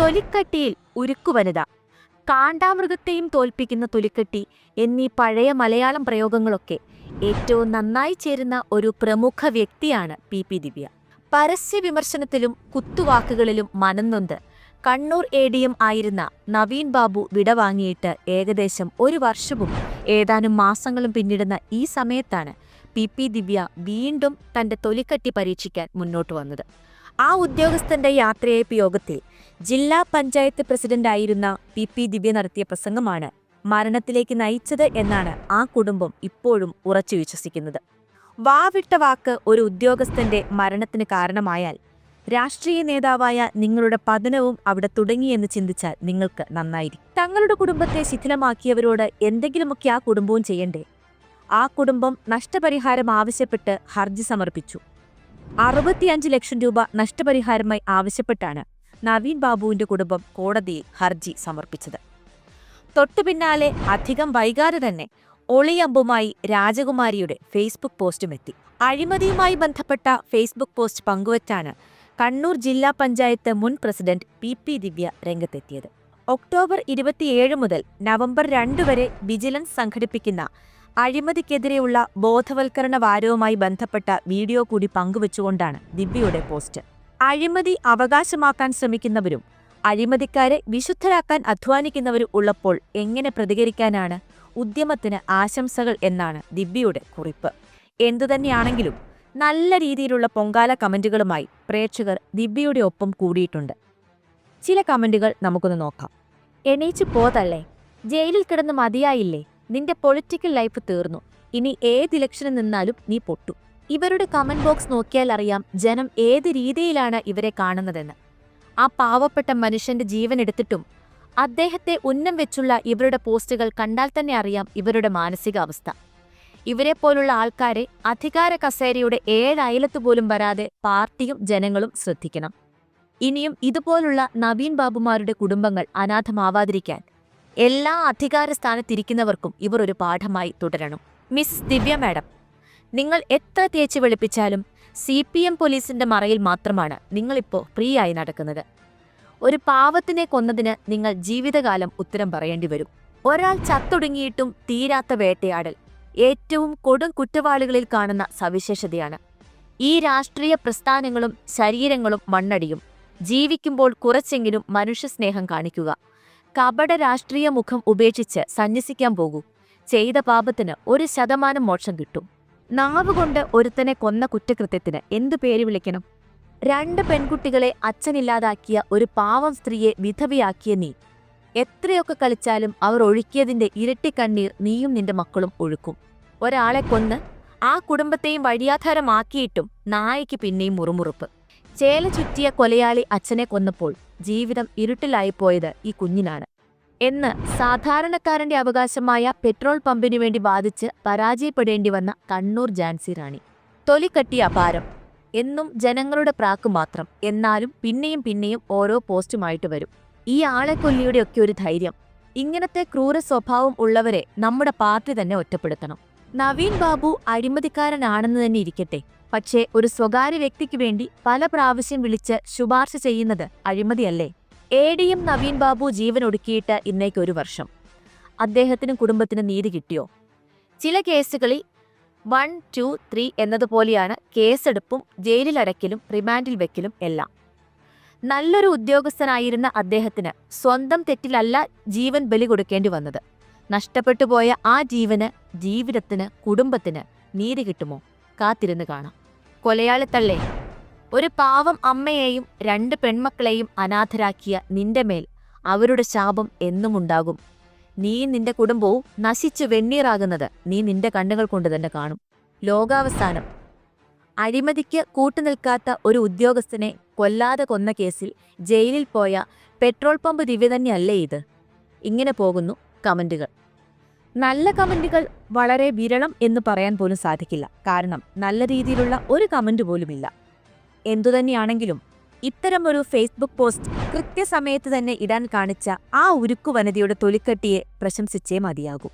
തൊലിക്കട്ടിയിൽ ഉരുക്കുവനിത കാണ്ടാമൃഗത്തെയും തോൽപ്പിക്കുന്ന തൊലിക്കട്ടി എന്നീ പഴയ മലയാളം പ്രയോഗങ്ങളൊക്കെ ഏറ്റവും നന്നായി ചേരുന്ന ഒരു പ്രമുഖ വ്യക്തിയാണ് പി. പി. ദിവ്യ. പരസ്യ വിമർശനത്തിലും കുത്തുവാക്കുകളിലും മനന്നൊന്ത് കണ്ണൂർ എ. ഡി. എം ആയിരുന്ന നവീൻ ബാബു വിടവാങ്ങിയിട്ട് ഏകദേശം ഒരു വർഷവും ഏതാനും മാസങ്ങളും പിന്നിടുന്ന ഈ സമയത്താണ് പി. പി. ദിവ്യ വീണ്ടും തന്റെ തൊലിക്കട്ടി പരീക്ഷിക്കാൻ മുന്നോട്ട് വന്നത്. ആ ഉദ്യോഗസ്ഥന്റെ യാത്രയയപ്പ് യോഗത്തിൽ ജില്ലാ പഞ്ചായത്ത് പ്രസിഡന്റായിരുന്ന പി പി ദിവ്യ നടത്തിയ പ്രസംഗമാണ് മരണത്തിലേക്ക് നയിച്ചത് എന്നാണ് ആ കുടുംബം ഇപ്പോഴും ഉറച്ചു വിശ്വസിക്കുന്നത്. വാവിട്ട വാക്ക് ഒരു ഉദ്യോഗസ്ഥന്റെ മരണത്തിന് കാരണമായാൽ രാഷ്ട്രീയ നേതാവായ നിങ്ങളുടെ പതനവും അവിടെ തുടങ്ങിയെന്ന് ചിന്തിച്ചാൽ നിങ്ങൾക്ക് നന്നായിരിക്കും. തങ്ങളുടെ കുടുംബത്തെ ശിഥിലമാക്കിയവരോട് എന്തെങ്കിലുമൊക്കെ ആ കുടുംബവും ചെയ്യണ്ടേ? ആ കുടുംബം നഷ്ടപരിഹാരം ആവശ്യപ്പെട്ട് ഹർജി സമർപ്പിച്ചു. അറുപത്തിയഞ്ച് ലക്ഷം രൂപ നഷ്ടപരിഹാരമായി ആവശ്യപ്പെട്ടാണ് നവീൻ ബാബുവിന്റെ കുടുംബം കോടതിയിൽ ഹർജി സമർപ്പിച്ചത്. തൊട്ടുപിന്നാലെ അധികം വൈകാതെ തന്നെ ഒളിയമ്പുമായി രാജകുമാരിയുടെ ഫേസ്ബുക്ക് പോസ്റ്റും എത്തി. അഴിമതിയുമായി ബന്ധപ്പെട്ട ഫേസ്ബുക്ക് പോസ്റ്റ് പങ്കുവച്ചാണ് കണ്ണൂർ ജില്ലാ പഞ്ചായത്ത് മുൻ പ്രസിഡന്റ് പി പി ദിവ്യ രംഗത്തെത്തിയത്. ഒക്ടോബർ ഇരുപത്തിയേഴ് മുതൽ നവംബർ രണ്ട് വരെ വിജിലൻസ് സംഘടിപ്പിക്കുന്ന അഴിമതിക്കെതിരെയുള്ള ബോധവൽക്കരണ വാരവുമായി ബന്ധപ്പെട്ട വീഡിയോ കൂടി പങ്കുവച്ചുകൊണ്ടാണ് ദിവ്യയുടെ പോസ്റ്റ്. അഴിമതി അവകാശമാക്കാൻ ശ്രമിക്കുന്നവരും അഴിമതിക്കാരെ വിശുദ്ധരാക്കാൻ അധ്വാനിക്കുന്നവരും ഉള്ളപ്പോൾ എങ്ങനെ പ്രതികരിക്കാനാണ് ഉദ്യമത്തിന് ആശംസകൾ എന്നാണ് ദിവ്യയുടെ കുറിപ്പ്. എന്തുതന്നെയാണെങ്കിലും നല്ല രീതിയിലുള്ള പൊങ്കാല കമന്റുകളുമായി പ്രേക്ഷകർ ദിവ്യയുടെ ഒപ്പം കൂടിയിട്ടുണ്ട്. ചില കമന്റുകൾ നമുക്കൊന്ന് നോക്കാം. എണീച്ചു പോതല്ലേ? ജയിലിൽ കിടന്ന് മതിയായില്ലേ? നിന്റെ പൊളിറ്റിക്കൽ ലൈഫ് തീർന്നു. ഇനി ഏത് ഇലക്ഷന് നിന്നാലും നീ പൊട്ടു. ഇവരുടെ കമന്റ് ബോക്സ് നോക്കിയാൽ അറിയാം ജനം ഏത് രീതിയിലാണ് ഇവരെ കാണുന്നതെന്ന്. ആ പാവപ്പെട്ട മനുഷ്യന്റെ ജീവൻ എടുത്തിട്ടും അദ്ദേഹത്തെ ഉന്നം വെച്ചുള്ള ഇവരുടെ പോസ്റ്റുകൾ കണ്ടാൽ തന്നെ അറിയാം ഇവരുടെ മാനസികാവസ്ഥ. ഇവരെ പോലുള്ള ആൾക്കാരെ അധികാര കസേരയുടെ ഏഴയലത്ത് പോലും വരാതെ പാർട്ടിയും ജനങ്ങളും ശ്രദ്ധിക്കണം. ഇനിയും ഇതുപോലുള്ള നവീൻ ബാബുമാരുടെ കുടുംബങ്ങൾ അനാഥമാവാതിരിക്കാൻ എല്ലാ അധികാര സ്ഥാനത്തിരിക്കുന്നവർക്കും ഇവർ ഒരു പാഠമായി തുടരണം. മിസ് ദിവ്യ മാഡം നിങ്ങൾ എത്ര തേച്ച് വെളുപ്പിച്ചാലും സി പി എം പോലീസിന്റെ മറയിൽ മാത്രമാണ് നിങ്ങളിപ്പോൾ ഫ്രീ ആയി നടക്കുന്നത്. ഒരു പാവത്തിനെ കൊന്നതിന് നിങ്ങൾ ജീവിതകാലം ഉത്തരം പറയേണ്ടി വരും. ഒരാൾ ചത്തൊടുങ്ങിയിട്ടും തീരാത്ത വേട്ടയാടൽ ഏറ്റവും കൊടും കുറ്റവാളികളിൽ കാണുന്ന സവിശേഷതയാണ്. ഈ രാഷ്ട്രീയ പ്രസ്ഥാനങ്ങളും ശരീരങ്ങളും മണ്ണടിയും. ജീവിക്കുമ്പോൾ കുറച്ചെങ്കിലും മനുഷ്യസ്നേഹം കാണിക്കുക. കപട രാഷ്ട്രീയ മുഖം ഉപേക്ഷിച്ച് സന്യസിക്കാൻ പോകൂ. ചെയ്ത പാപത്തിന് ഒരു ശതമാനം മോക്ഷം കിട്ടും. നാവ് കൊണ്ട് ഒരുത്തനെ കൊന്ന കുറ്റകൃത്യത്തിന് എന്തു പേര് വിളിക്കണം? രണ്ട് പെൺകുട്ടികളെ അച്ഛനില്ലാതാക്കിയ ഒരു പാവം സ്ത്രീയെ വിധവയാക്കിയ നീ. എത്രയൊക്കെ കളിച്ചാലും അവർ ഒഴുക്കിയതിന്റെ ഇരട്ടി കണ്ണീർ നീയും നിന്റെ മക്കളും ഒഴുക്കും. ഒരാളെ കൊന്ന് ആ കുടുംബത്തെയും വഴിയാധാരമാക്കിയിട്ടും നായയ്ക്ക് പിന്നെയും മുറുമുറുപ്പ്. ചേല ചുറ്റിയ കൊലയാളി അച്ഛനെ കൊന്നപ്പോൾ ജീവിതം ഇരുട്ടിലായിപ്പോയത് ഈ കുഞ്ഞിനാണ്. എന്ന് സാധാരണക്കാരന്റെ അവകാശമായ പെട്രോൾ പമ്പിനു വേണ്ടി വാദിച്ച് പരാജയപ്പെടേണ്ടി വന്ന കണ്ണൂർ ജാൻസി റാണി. തൊലിക്കട്ടിയ അപാരം. എന്നും ജനങ്ങളുടെ പ്രാക്ക് മാത്രം. എന്നാലും പിന്നെയും പിന്നെയും ഓരോ പോസ്റ്റുമായിട്ട് വരും. ഈ ആളെ കൊല്ലിയുടെയൊക്കെ ഒരു ധൈര്യം. ഇങ്ങനത്തെ ക്രൂര സ്വഭാവം ഉള്ളവരെ നമ്മുടെ പാർട്ടി തന്നെ ഒറ്റപ്പെടുത്തണം. നവീൻ ബാബു അഴിമതിക്കാരനാണെന്ന് തന്നെ ഇരിക്കട്ടെ. പക്ഷേ ഒരു സ്വകാര്യ വ്യക്തിക്ക് വേണ്ടി പല പ്രാവശ്യം വിളിച്ച് ശുപാർശ ചെയ്യുന്നത് അഴിമതിയല്ലേ? എ ഡിയും നവീൻ ബാബു ജീവൻ ഒടുക്കിയിട്ട് ഇന്നേക്ക് ഒരു വർഷം. അദ്ദേഹത്തിനും കുടുംബത്തിനും നീതി കിട്ടിയോ? ചില കേസുകളിൽ വൺ ടു ത്രീ എന്നതുപോലെയാണ് കേസെടുപ്പും ജയിലിലടയ്ക്കലും റിമാൻഡിൽ വെക്കലും എല്ലാം. നല്ലൊരു ഉദ്യോഗസ്ഥനായിരുന്ന അദ്ദേഹത്തിന് സ്വന്തം തെറ്റിലല്ല ജീവൻ ബലി കൊടുക്കേണ്ടി വന്നത്. നഷ്ടപ്പെട്ടുപോയ ആ ജീവന് ജീവിതത്തിന് കുടുംബത്തിന് നീതി കിട്ടുമോ? കാത്തിരുന്ന് കാണാം. കൊലയാളിത്തള്ളേ. ഒരു പാവം അമ്മയെയും രണ്ട് പെൺമക്കളെയും അനാഥരാക്കിയ നിന്റെ മേൽ അവരുടെ ശാപം എന്നും ഉണ്ടാകും നീ നിന്റെ കുടുംബവും നശിച്ചു വെണ്ണീറാകുന്നത് നീ നിന്റെ കണ്ണുകൾ കൊണ്ട് തന്നെ കാണും. ലോകാവസാനം. അഴിമതിക്ക് കൂട്ടുനിൽക്കാത്ത ഒരു ഉദ്യോഗസ്ഥനെ കൊല്ലാതെ കൊന്ന കേസിൽ ജയിലിൽ പോയ പെട്രോൾ പമ്പ് ദിവ്യ തന്നെയല്ലേ ഇത്? ഇങ്ങനെ പോകുന്നു കമന്റുകൾ. നല്ല കമന്റുകൾ വളരെ വിരളം എന്ന് പറയാൻ പോലും സാധിക്കില്ല. കാരണം നല്ല രീതിയിലുള്ള ഒരു കമന്റ് പോലുമില്ല. എന്തുതന്നെയാണെങ്കിലും ഇത്തരമൊരു ഫേസ്ബുക്ക് പോസ്റ്റ് കൃത്യസമയത്ത് തന്നെ ഇടാൻ കാണിച്ച ആ ഉരുക്കു വനിതയുടെ തൊലിക്കട്ടിയെ പ്രശംസിച്ചേ മതിയാകൂ.